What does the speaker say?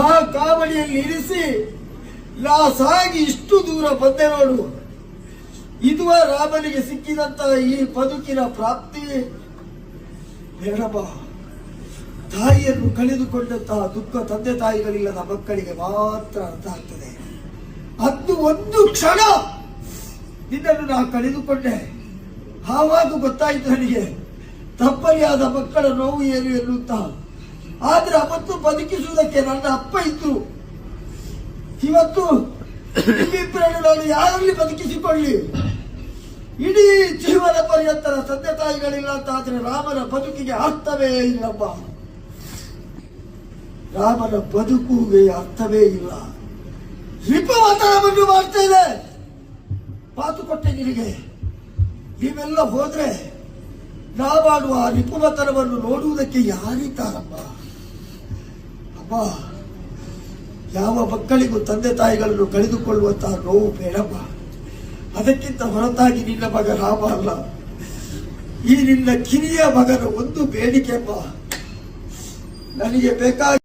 ಆ ಕಾವಡಿಯಲ್ಲಿ ಇರಿಸಿ ನಾ ಸಾಗಿ ಇಷ್ಟು ದೂರ ಬಂದೆ ನೋಡು. ಇದುವ ರಾಮನಿಗೆ ಸಿಕ್ಕಿದಂತಹ ಈ ಬದುಕಿನ ಪ್ರಾಪ್ತಿ ಬೇಡಪ್ಪ ತಾಯಿಯನ್ನು ಕಳೆದುಕೊಂಡಂತಹ ದುಃಖ ತಂದೆ ತಾಯಿಗಳಿಲ್ಲದ ಮಕ್ಕಳಿಗೆ ಮಾತ್ರ ಅರ್ಥ ಆಗ್ತದೆ. ಅದು ಒಂದು ಕ್ಷಣ ನಿನ್ನನ್ನು ನಾ ಕಳೆದುಕೊಂಡೆ. ಆವಾಗ ಗೊತ್ತಾಯಿತು ನನಗೆ, ತಪ್ಪರಿಯಾದ ಮಕ್ಕಳ ನೋವು ಏನು ಎನ್ನುತ್ತಾ? ಆದ್ರೆ ಅವತ್ತು ಬದುಕಿಸುವುದಕ್ಕೆ ನನ್ನ ಅಪ್ಪ ಇತ್ತು. ಇವತ್ತು ನಾನು ಯಾರಲ್ಲಿ ಬದುಕಿಸಿಕೊಳ್ಳಿ? ಇಡೀ ಜೀವನ ಪರ್ಯಂತರ ತಂದೆ ತಾಯಿಗಳಿಲ್ಲ ಅಂತ ಆದ್ರೆ ರಾಮನ ಬದುಕಿಗೆ ಅರ್ಥವೇ ಇಲ್ಲಪ್ಪ. ರಾಮನ ಬದುಕುಗೆ ಅರ್ಥವೇ ಇಲ್ಲ. ರಿಪವತನವನ್ನು ಮಾಡ್ತಾ ಇದೆ. ಮಾತು ಕೊಟ್ಟೆ ನಿನಗೆ ನೀವೆಲ್ಲ ಹೋದ್ರೆ ನಾವಾಡುವ ಆ ರಿಪುಮತನವನ್ನು ನೋಡುವುದಕ್ಕೆ ಯಾರಿದ್ದಾರಪ್ಪ? ಅಪ್ಪ ಯಾವ ಮಕ್ಕಳಿಗೂ ತಂದೆ ತಾಯಿಗಳನ್ನು ಕಳೆದುಕೊಳ್ಳುವಂತಹ ನೋವು ಬೇಡಪ್ಪ. ಅದಕ್ಕಿಂತ ಹೊರತಾಗಿ ನಿನ್ನ ಮಗ ರಾಮ ಅಲ್ಲ. ಈ ನಿನ್ನ ಕಿರಿಯ ಮಗನ ಒಂದು ಬೇಡಿಕೆಪ್ಪ ನನಗೆ ಬೇಕಾಗಿ